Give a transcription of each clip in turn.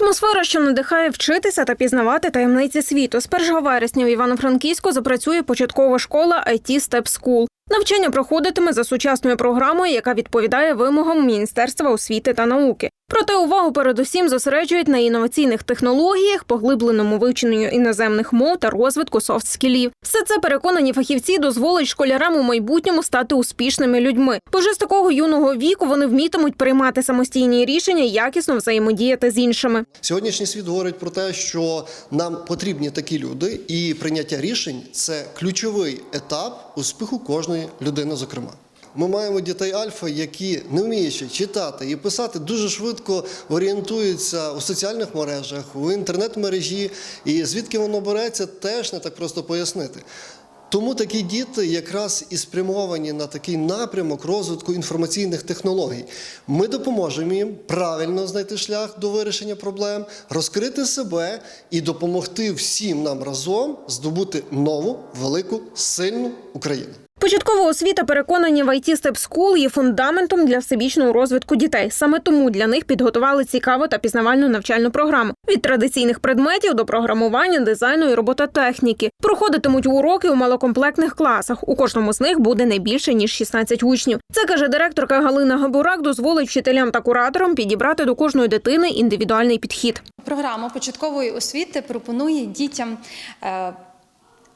Атмосфера, що надихає вчитися та пізнавати таємниці світу. З 1 вересня в Івано-Франківську запрацює початкова школа IT Step School. Навчання проходитиме за сучасною програмою, яка відповідає вимогам Міністерства освіти та науки. Проте увагу передусім зосереджують на інноваційних технологіях, поглибленому вивченню іноземних мов та розвитку софт-скілів. Все це переконані фахівці дозволить школярам у майбутньому стати успішними людьми. Бо вже з такого юного віку вони вмітимуть приймати самостійні рішення, і якісно взаємодіяти з іншими. Сьогоднішній світ говорить про те, що нам потрібні такі люди, і прийняття рішень це ключовий етап успіху кожної людини, зокрема. Ми маємо дітей альфа, які не вміючи читати і писати, дуже швидко орієнтуються у соціальних мережах, у інтернет-мережі, і звідки воно береться, теж не так просто пояснити. Тому такі діти якраз і спрямовані на такий напрямок розвитку інформаційних технологій. Ми допоможемо їм правильно знайти шлях до вирішення проблем, розкрити себе і допомогти всім нам разом здобути нову, велику, сильну Україну. Початкова освіта переконані в IT Step School є фундаментом для всебічного розвитку дітей. Саме тому для них підготували цікаву та пізнавальну навчальну програму від традиційних предметів до програмування, дизайну і робототехніки. Проходитимуть уроки у малокомплектних класах. У кожному з них буде не більше ніж 16 учнів. Це каже директорка Галина Габурак. Дозволить вчителям та кураторам підібрати до кожної дитини індивідуальний підхід. Програма початкової освіти пропонує дітям е,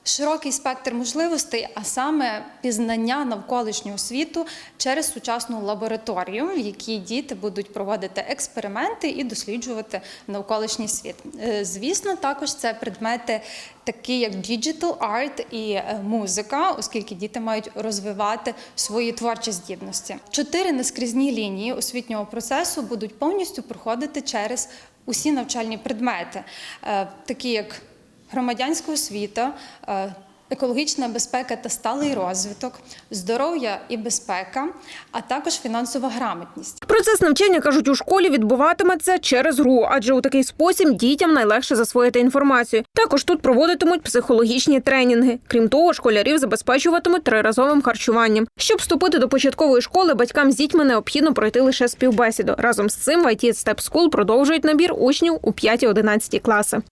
широкий спектр можливостей, а саме пізнання навколишнього світу через сучасну лабораторію, в якій діти будуть проводити експерименти і досліджувати навколишній світ. Е, Звісно, також це предмети. Такі як digital art і е, музика, оскільки діти мають розвивати свої творчі здібності. Чотири наскрізні лінії освітнього процесу будуть повністю проходити через усі навчальні предмети, е, такі як громадянська освіта, е, екологічна безпека та сталий розвиток, здоров'я і безпека, а також фінансова грамотність. Процес навчання кажуть у школі відбуватиметься через гру, адже у такий спосіб дітям найлегше засвоїти інформацію. Також тут проводитимуть психологічні тренінги. Крім того, школярів забезпечуватимуть триразовим харчуванням. Щоб вступити до початкової школи, батькам з дітьми необхідно пройти лише співбесіду. Разом з цим в IT Step School продовжують набір учнів у 5-11 класи.